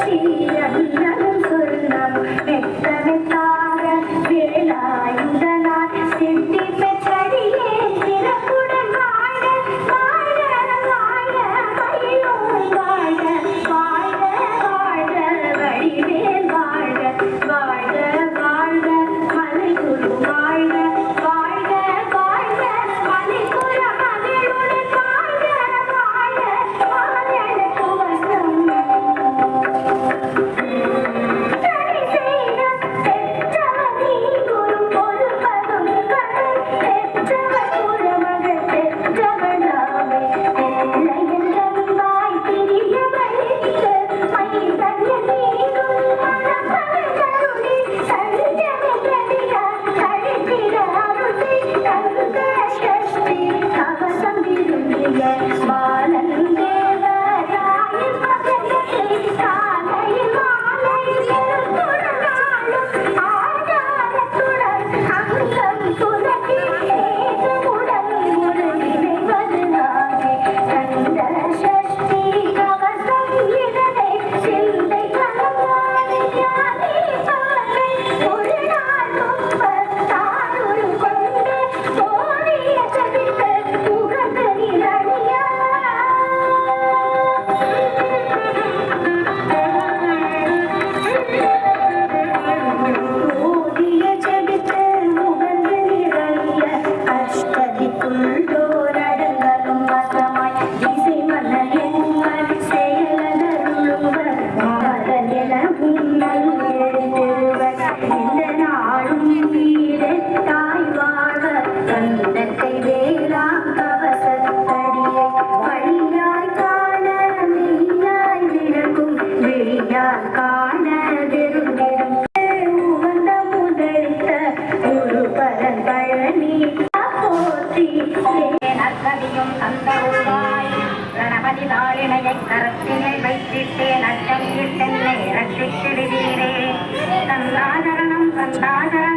시야희양스 러. Yeah. நற்கதியும் தந்த உருவாய் கணபதி தாளினையை கரத்தினை வைத்திட்டே நச்சம் தென்னை ரட்சித்திடுவீரே தந்தாதரணம் தந்தாதரணம்